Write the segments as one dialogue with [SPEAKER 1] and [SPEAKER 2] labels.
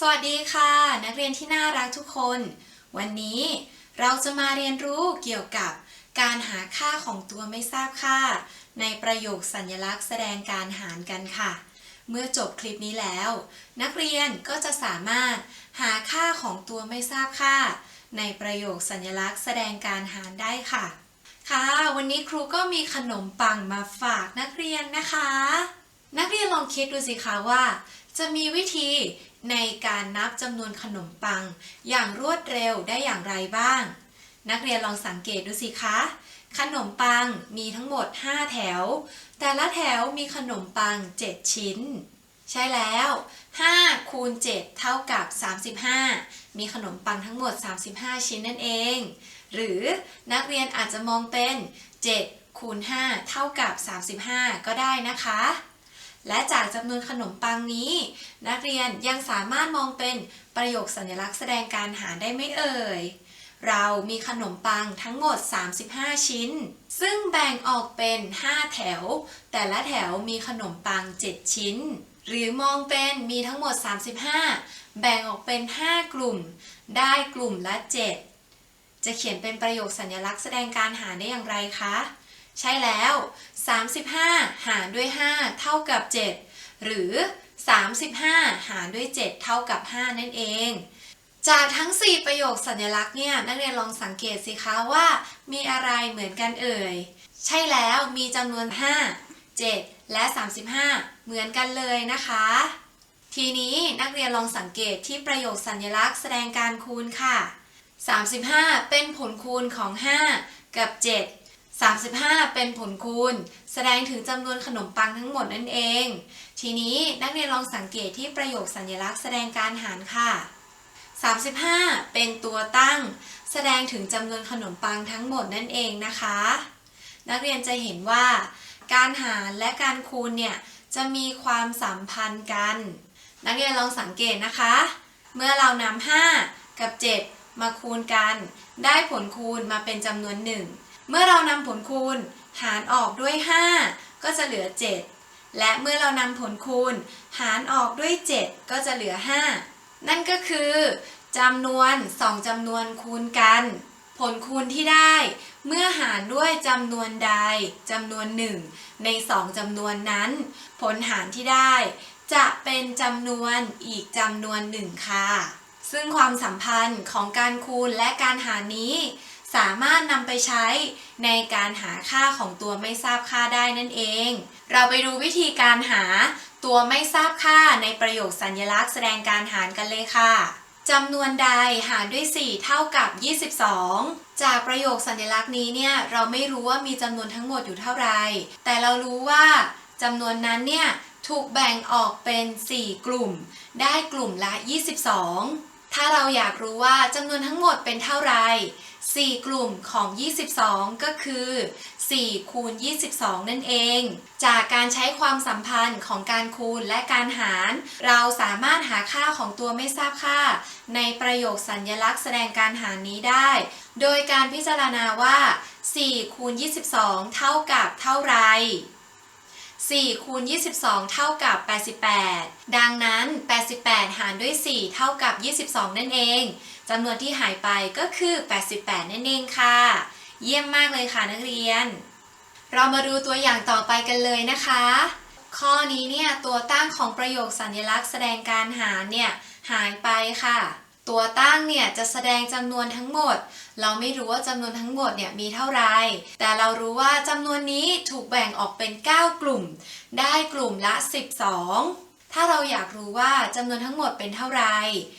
[SPEAKER 1] สวัสดีค่ะ นักเรียนที่น่ารักทุกคน วันนี้เราจะมาเรียนรู้เกี่ยวกับการหาค่าของตัวไม่ทราบค่า ในประโยคสัญลักษณ์แสดงการหารกันค่ะ เมื่อจบคลิปนี้แล้ว นักเรียนก็จะสามารถหาค่าของตัวไม่ทราบค่า ในประโยคสัญลักษณ์แสดงการหารได้ค่ะ ค่ะ วันนี้ครูก็มีขนมปังมาฝากนักเรียนนะคะ นักเรียนลองคิดดูสิคะว่า จะมีวิธีในการนับจำนวนขนมปัง อย่างรวดเร็วได้อย่างไรบ้าง นักเรียนลองสังเกตดูสิคะ ขนมปังมีทั้งหมด 5 แถว แต่ละแถวมีขนมปัง 7 ชิ้น ใช่แล้ว5คูณ7เท่ากับ 35 มีขนมปังทั้งหมด 35 ชิ้นนั่นเอง หรือนักเรียนอาจจะมองเป็น 7คูณ5เท่ากับ 35 ก็ได้นะคะ และจากจำนวนขนมปังนี้ นักเรียนยังสามารถมองเป็นประโยคสัญลักษณ์แสดงการหารได้ไหมเอ่ย เรามีขนมปังทั้งหมด 35 ชิ้น ซึ่งแบ่งออกเป็น 5 แถว แต่ละแถวมีขนมปัง 7 ชิ้น หรือมองเป็นมีทั้งหมด 35 แบ่งออกเป็น 5 กลุ่ม ได้กลุ่มละ 7 จะเขียนเป็นประโยคสัญลักษณ์แสดงการหารได้อย่างไรคะใช่แล้ว 35 หารด้วย 5 เท่ากับ 7 หรือ 35 หารด้วย 7 เท่ากับ 5 นั่นเอง จากทั้ง 4 ประโยคสัญลักษณ์เนี่ยนักเรียนลองสังเกตสิคะว่า มีอะไรเหมือนกันเอ่ย ใช่แล้วมีจำนวน 5 7 และ 35 เหมือนกันเลยนะคะ ทีนี้นักเรียนลองสังเกตที่ประโยคสัญลักษณ์แสดงการคูณค่ะ 35 เป็นผลคูณของ 5 กับ 7 35 เป็นผลคูณ แสดงถึงจำนวนขนมปังทั้งหมดนั่นเอง ทีนี้นักเรียนลองสังเกตที่ประโยคสัญลักษณ์แสดงการหารค่ะ 35 เป็นตัวตั้ง แสดงถึงจำนวนขนมปังทั้งหมดนั่นเองนะคะ นักเรียนจะเห็นว่า การหารและการคูณเนี่ยจะมีความสัมพันธ์กัน นักเรียนลองสังเกตนะคะ เมื่อเรานำ5กับ 7 มาคูณกัน ได้ผลคูณมาเป็นจำนวนหนึ่ง เมื่อเรานำผลคูณหารออกด้วย 5 ก็จะเหลือ 7 และเมื่อเรานำผลคูณหารออกด้วย 7 ก็จะเหลือ 5 นั่นก็คือจำนวน2จำนวนคูณกัน ผลคูณที่ได้ เมื่อหารด้วยจำนวนใดจำนวนหนึ่งใน2จำนวนนั้น ผลหารที่ได้ จะเป็นจำนวนอีกจำนวนหนึ่งค่ะ ซึ่งความสัมพันธ์ของการคูณและการหารนี้ สามารถนำไปใช้ในการหาค่าของตัวไม่ทราบค่าได้นั่นเอง เราไปดูวิธีการหาตัวไม่ทราบค่าในประโยคสัญลักษณ์แสดงการหารกันเลยค่ะจำนวนใดหารด้วย 4 เท่ากับ 22 จากประโยคสัญลักษณ์นี้เนี่ยเราไม่รู้ว่ามีจำนวนทั้งหมดอยู่เท่าไหร่ แต่เรารู้ว่าจำนวนนั้นเนี่ยถูกแบ่งออกเป็น 4 กลุ่ม ได้กลุ่มละ 22 ถ้าเราอยากรู้ว่าจำนวนทั้งหมดเป็นเท่าไหร่4กลุ่มของ 22 ก็คือ 4 คูณ 22 นั่นเอง จากการใช้ความสัมพันธ์ของการคูณและการหาร เราสามารถหาค่าของตัวไม่ทราบค่า ในประโยคสัญลักษณ์แสดงการหารนี้ได้ โดยการพิจารณาว่า 4 คูณ 22 เท่ากับเท่าไหร่ 4คูณ22 เท่ากับ 88 ดังนั้น 88 หารด้วย 4 เท่ากับ 22 นั่นเอง จำนวนที่หายไปก็คือ 88 นั่นเองค่ะ เยี่ยมมากเลยค่ะนักเรียน เรามาดูตัวอย่างต่อไปกันเลยนะคะ ข้อนี้เนี่ยตัวตั้งของประโยคสัญลักษณ์แสดงการหารเนี่ยหายไปค่ะ ตัวตั้งเนี่ยจะแสดงจำนวนทั้งหมด เราไม่รู้ว่าจำนวนทั้งหมดเนี่ยมีเท่าไร แต่เรารู้ว่าจำนวนนี้ถูกแบ่งออกเป็น 9 กลุ่ม ได้กลุ่มละ 12 ถ้าเราอยากรู้ว่าจำนวนทั้งหมดเป็นเท่าไร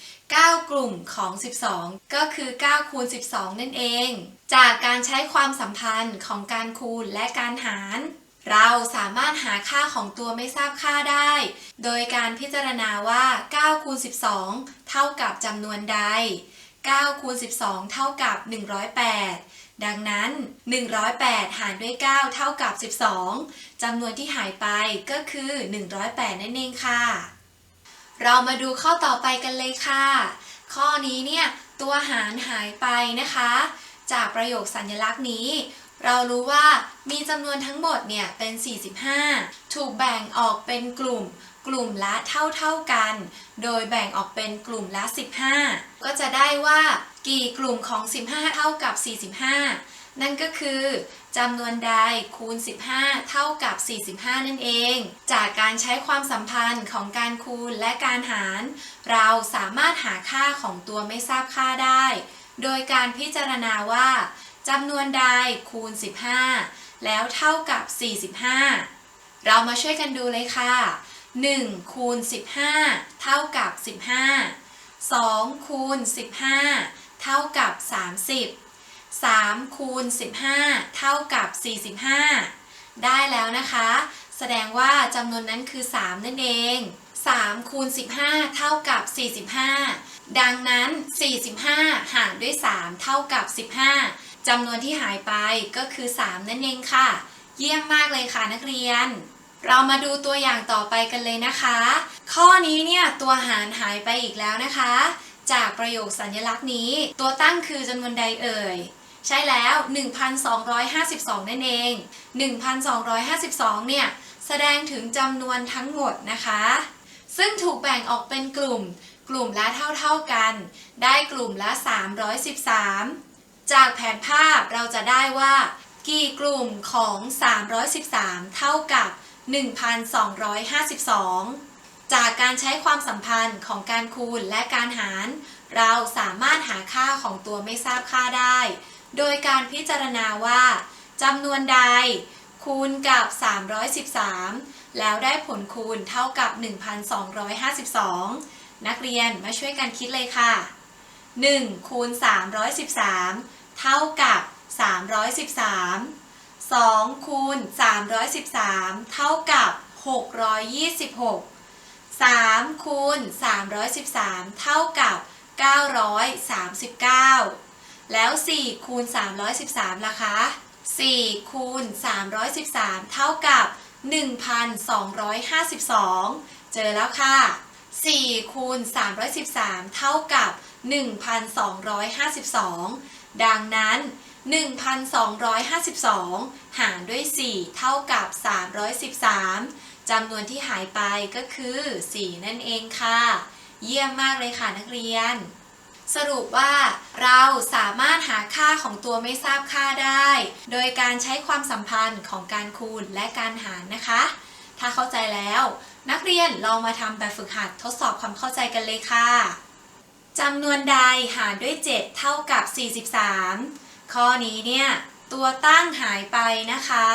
[SPEAKER 1] 9 กลุ่มของ 12 ก็คือ 9 คูณ 12 นั่นเอง จากการใช้ความสัมพันธ์ของการคูณและการหาร เราสามารถหาค่าของตัวไม่ทราบค่าได้ โดยการพิจารณาว่า9คูณ12 เท่ากับจำนวนใด9คูณ12 เท่ากับ 108 ดังนั้น 108 หารด้วย 9 เท่ากับ 12จำนวนที่หายไปก็คือ 108 นั่นเองค่ะ เรามาดูข้อต่อไปกันเลยค่ะ ข้อนี้เนี่ย ตัวหารหายไปนะคะ จากประโยคสัญลักษณ์นี้ เรารู้ว่ามีจำนวนทั้งหมดเนี่ยเป็น 45 ถูกแบ่งออกเป็นกลุ่ม กลุ่มละเท่าเท่าๆกัน โดยแบ่งออกเป็นกลุ่มละ 15 ก็จะได้ว่ากี่กลุ่มของ 15 เท่ากับ 45 นั่นก็คือจำนวนใดคูณ 15 เท่ากับ 45 นั่นเอง จากการใช้ความสัมพันธ์ของการคูณและการหาร เราสามารถหาค่าของตัวไม่ทราบค่าได้ โดยการพิจารณาว่า จำนวนใดคูณ 15 แล้วเท่ากับ 45 เรามาช่วยกันดูเลยค่ะ 1 คูณ 15 เท่ากับ 15 2 คูณ 15 เท่ากับ 30 3 คูณ 15 เท่ากับ 45 ได้แล้วนะคะ แสดงว่าจำนวนนั้นคือ 3 นั่นเอง3คูณ15 เท่ากับ 45 ดังนั้น 45 หารด้วย 3 เท่ากับ 15 จำนวนที่หายไปก็คือ 3 นั่นเองค่ะ เยี่ยมมากเลยค่ะนักเรียน เรามาดูตัวอย่างต่อไปกันเลยนะคะ ข้อนี้เนี่ยตัวหารหายไปอีกแล้วนะคะ จากประโยคสัญลักษณ์นี้ ตัวตั้งคือจำนวนใดเอ่ยใช่แล้ว 1,252 นั่นเอง 1,252 เนี่ย แสดงถึงจำนวนทั้งหมดนะคะ ซึ่งถูกแบ่งออกเป็นกลุ่ม กลุ่มละเท่าๆกัน ได้กลุ่มละ 313 จากแผนภาพเราจะได้ว่า กี่กลุ่มของ 313 เท่ากับ 1,252 จากการใช้ความสัมพันธ์ของการคูณและการหาร เราสามารถหาค่าของตัวไม่ทราบค่าได้ โดยการพิจารณาว่าจำนวนใด คูณกับ 313 แล้วได้ผลคูณเท่ากับ 1,252 นักเรียนมาช่วยกันคิดเลยค่ะ 1 คูณ 313 เท่ากับ 313 2คูณ313 เท่ากับ 626 3คูณ313 เท่ากับ 939 แล้ว 4 คูณ 313ล่ะคะ4คูณ313 เท่ากับ 1,252 เจอแล้วค่ะ 4 คูณ 313 เท่ากับ 1,252 ดังนั้น 1,252 หารด้วย 4 เท่ากับ 313จำนวนที่หายไปก็คือ 4 นั่นเองค่ะ เยี่ยมมากเลยค่ะนักเรียน สรุปว่าเราสามารถหาค่าของตัวไม่ทราบค่าได้ โดยการใช้ความสัมพันธ์ของการคูณและการหารนะคะ ถ้าเข้าใจแล้ว นักเรียนลองมาทำแบบฝึกหัดทดสอบความเข้าใจกันเลยค่ะ จำนวนใดหารด้วย 7 เท่ากับ 43 ข้อนี้เนี่ยตัวตั้งหายไปนะคะ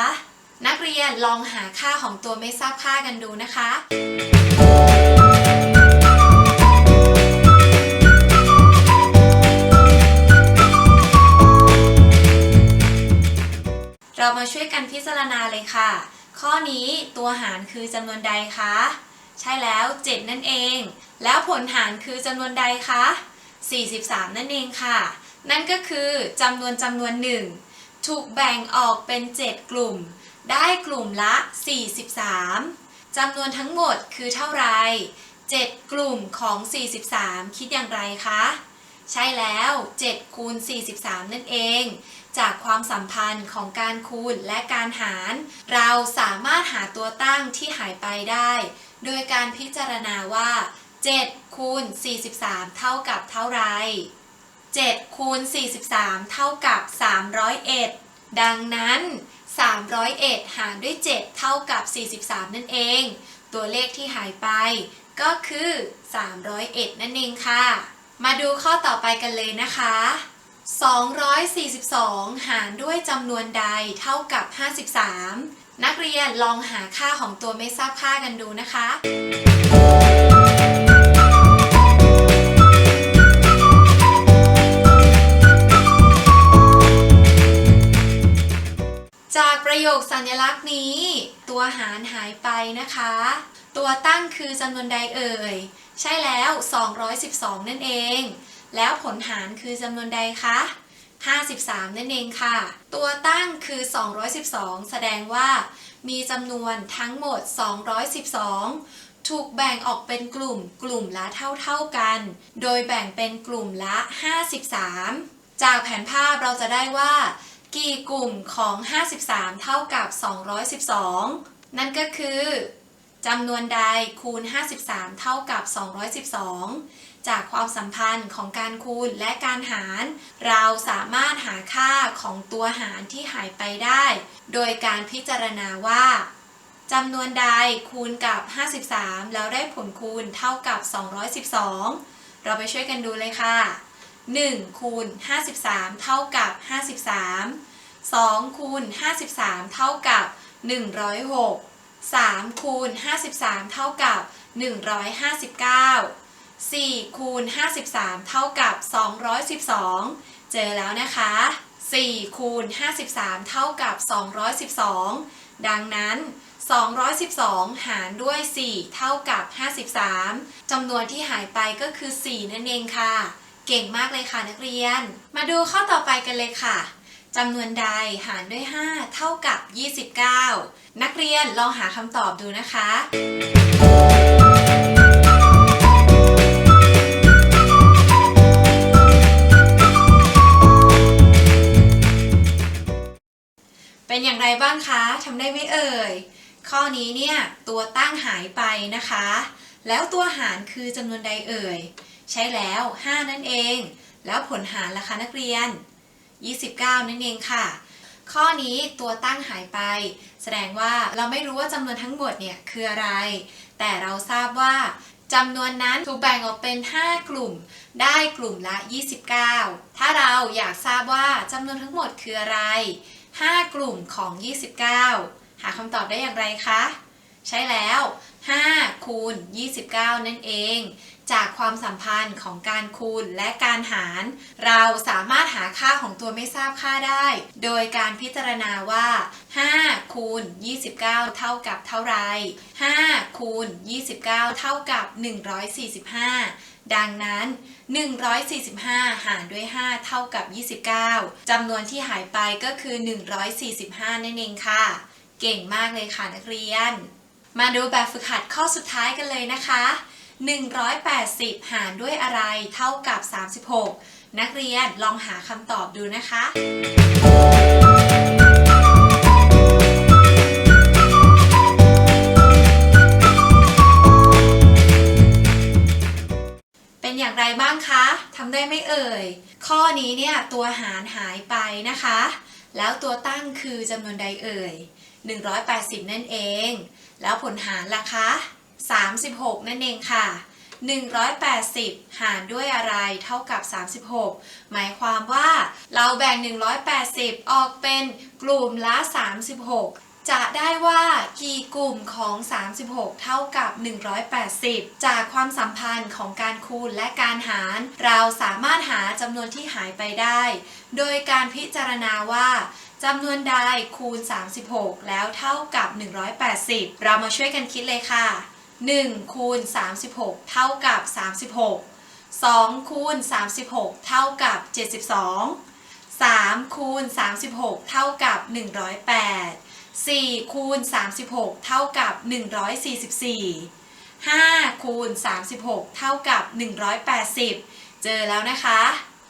[SPEAKER 1] นักเรียนลองหาค่าของตัวไม่ทราบค่ากันดูนะคะเรามาช่วยกันพิจารณาเลยค่ะ ข้อนี้ตัวหารคือจำนวนใดคะ ใช่แล้ว 7 นั่นเอง แล้วผลหารคือจำนวนใดคะ 43 นั่นเองค่ะ นั่นก็คือจำนวนจำนวนหนึ่งถูกแบ่งออกเป็น 7 กลุ่ม ได้กลุ่มละ 43จำนวนทั้งหมดคือเท่าไร 7 กลุ่มของ 43 คิดอย่างไรคะ ใช่แล้ว 7 คูณ 43 นั่นเอง จากความสัมพันธ์ของการคูณและการหาร เราสามารถหาตัวตั้งที่หายไปได้ โดยการพิจารณาว่า 7 คูณ 43 เท่ากับเท่าไร 7 คูณ 43 เท่ากับ 301 ดังนั้น 301 หารด้วย 7 เท่ากับ 43 นั่นเอง ตัวเลขที่หายไปก็คือ 301 นั่นเองค่ะ มาดูข้อต่อไปกันเลยนะคะ 242 หารด้วยจำนวนใดเท่ากับ 53 นักเรียนลองหาค่าของตัวไม่ทราบค่ากันดูนะคะจากประโยคสัญลักษณ์นี้ ตัวหารหายไปนะคะ ตัวตั้งคือจำนวนใดเอ่ย ใช่แล้ว 212 นั่นเอง แล้วผลหารคือจำนวนใดคะ 53 นั่นเองค่ะ ตัวตั้งคือ 212 แสดงว่า มีจำนวนทั้งหมด 212 ถูกแบ่งออกเป็นกลุ่มกลุ่มละเท่าๆกัน โดยแบ่งเป็นกลุ่มละ 53 จากแผนภาพเราจะได้ว่า กี่กลุ่มของ 53 เท่ากับ 212 นั่นก็คือจำนวนใดคูณ 53 เท่ากับ 212 จากความสัมพันธ์ของการคูณและการหาร เราสามารถหาค่าของตัวหารที่หายไปได้ โดยการพิจารณาว่าจำนวนใดคูณกับ 53 แล้วได้ผลคูณเท่ากับ 212 เราไปช่วยกันดูเลยค่ะ 1 คูณ 53 เท่ากับ 53 2 คูณ 53 เท่ากับ 106 3 คูณ 53 เท่ากับ 159 4คูณ53 เท่ากับ 212 เจอแล้วนะคะ4คูณ53 เท่ากับ 212 ดังนั้น 212 หารด้วย 4 เท่ากับ 53จำนวนที่หายไปก็คือ 4 นั่นเองค่ะ เก่งมากเลยค่ะนักเรียน มาดูข้อต่อไปกันเลยค่ะจำนวนใดหารด้วย 5 เท่ากับ 29 นักเรียนลองหาคำตอบดูนะคะ เป็นอย่างไรบ้างคะทำได้ไหมเอ่ย ข้อนี้เนี่ยตัวตั้งหายไปนะคะ แล้วตัวหารคือจำนวนใดเอ่ย ใช่แล้ว 5 นั่นเอง แล้วผลหารล่ะคะนักเรียน 29 นั่นเองค่ะ ข้อนี้ตัวตั้งหายไป แสดงว่าเราไม่รู้ว่าจำนวนทั้งหมดเนี่ยคืออะไร แต่เราทราบว่าจำนวนนั้นถูกแบ่งออกเป็น 5 กลุ่ม ได้กลุ่มละ 29 ถ้าเราอยากทราบว่าจำนวนทั้งหมดคืออะไร 5 กลุ่มของ 29 หาคำตอบได้อย่างไรคะ ใช่แล้ว 5 คูณ 29 นั่นเอง จากความสัมพันธ์ของการคูณและการหาร เราสามารถหาค่าของตัวไม่ทราบค่าได้ โดยการพิจารณาว่า 5 คูณ 29 เท่ากับเท่าไร 5 คูณ 29 เท่ากับ 145 ดังนั้น 145 หารด้วย 5 เท่ากับ 29จำนวนที่หายไปก็คือ 145 นั่นเองค่ะ เก่งมากเลยค่ะนักเรียน มาดูแบบฝึกหัดข้อสุดท้ายกันเลยนะคะ 180 หารด้วยอะไรเท่ากับ 36 นักเรียนลองหาคำตอบดูนะคะเป็นอย่างไรบ้างคะ ทำได้ไม่เอ่ย ข้อนี้เนี่ยตัวหารหายไปนะคะ แล้วตัวตั้งคือจำนวนใดเอ่ย 180 นั่นเอง แล้วผลหารล่ะคะ 36 นั่นเองค่ะ 180 หารด้วยอะไรเท่ากับ 36 หมายความว่าเราแบ่ง 180 ออกเป็นกลุ่มละ 36จะได้ว่ากี่กลุ่มของ 36 เท่ากับ 180 จากความสัมพันธ์ของการคูณและการหาร เราสามารถหาจำนวนที่หายไปได้ โดยการพิจารณาว่าจำนวนใดคูณ 36 แล้วเท่ากับ 180 เรามาช่วยกันคิดเลยค่ะ 1คูณ36 เท่ากับ 36 2คูณ36 เท่ากับ 72 3คูณ36 เท่ากับ 108 4คูณ36 เท่ากับ 144 5คูณ36 เท่ากับ 180 เจอแล้วนะคะ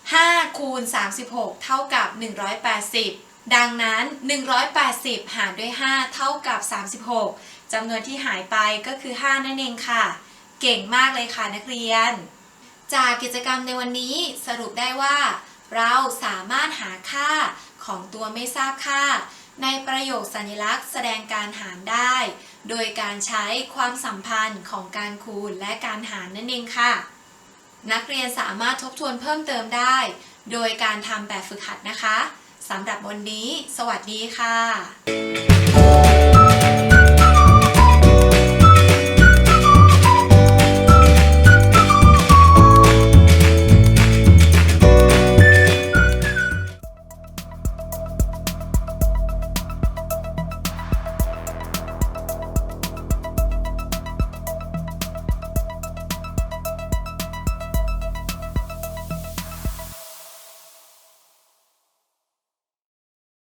[SPEAKER 1] 5คูณ36 เท่ากับ 180 ดังนั้น 180 หารด้วย 5 เท่ากับ 36 จำนวนที่หายไปก็คือ 5 นั่นเองค่ะ เก่งมากเลยค่ะนักเรียน จากกิจกรรมในวันนี้สรุปได้ว่า เราสามารถหาค่าของตัวไม่ทราบค่า ในประโยคสัญลักษณ์แสดงการหารได้ โดยการใช้ความสัมพันธ์ของการคูณและการหารนั่นเองค่ะ นักเรียนสามารถทบทวนเพิ่มเติมได้ โดยการทำแบบฝึกหัดนะคะสำหรับวันนี้ สวัสดีค่ะ